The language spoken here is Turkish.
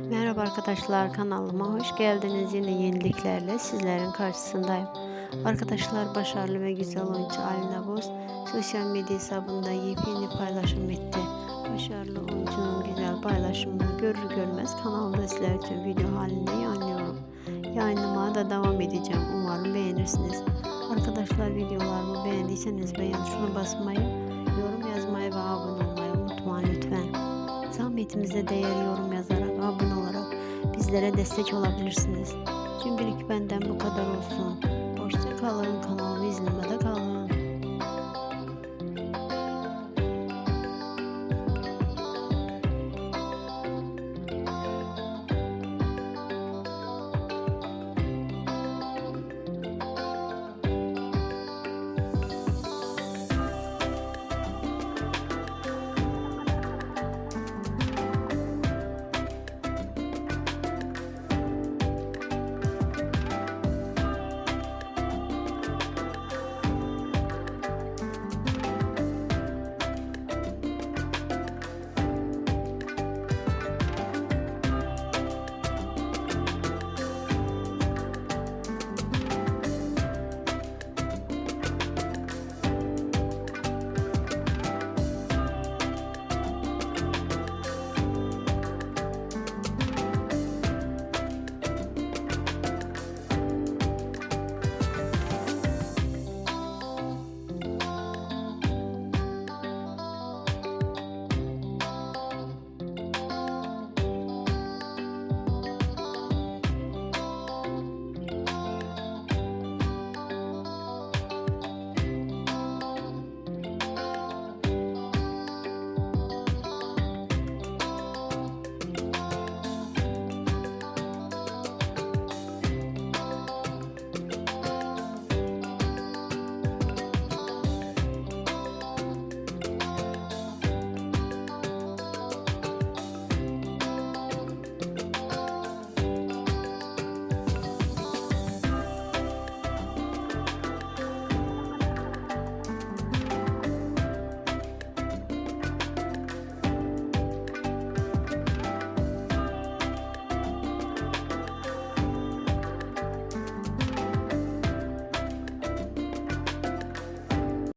Merhaba arkadaşlar kanalıma hoş geldiniz. Yine yeniliklerle sizlerin karşısındayım. Arkadaşlar başarılı ve güzel oyuncu Alina Boz sosyal medya hesabında yepyeni paylaşım etti. Başarılı oyuncunun güzel paylaşımını görür görmez kanalda sizler için video halinde yayınlıyorum. Yayınlamaya da devam edeceğim. Umarım beğenirsiniz. Arkadaşlar videolarımı beğendiyseniz beğen tuşuna basmayı, yorum yazmayı ve abone olmayı unutmayın lütfen. Zahmetimize değer yorum olarak bizlere destek olabilirsiniz. Şimdilik benden bu kadar olsun. Hoşça kalın, kanalımı izlemede.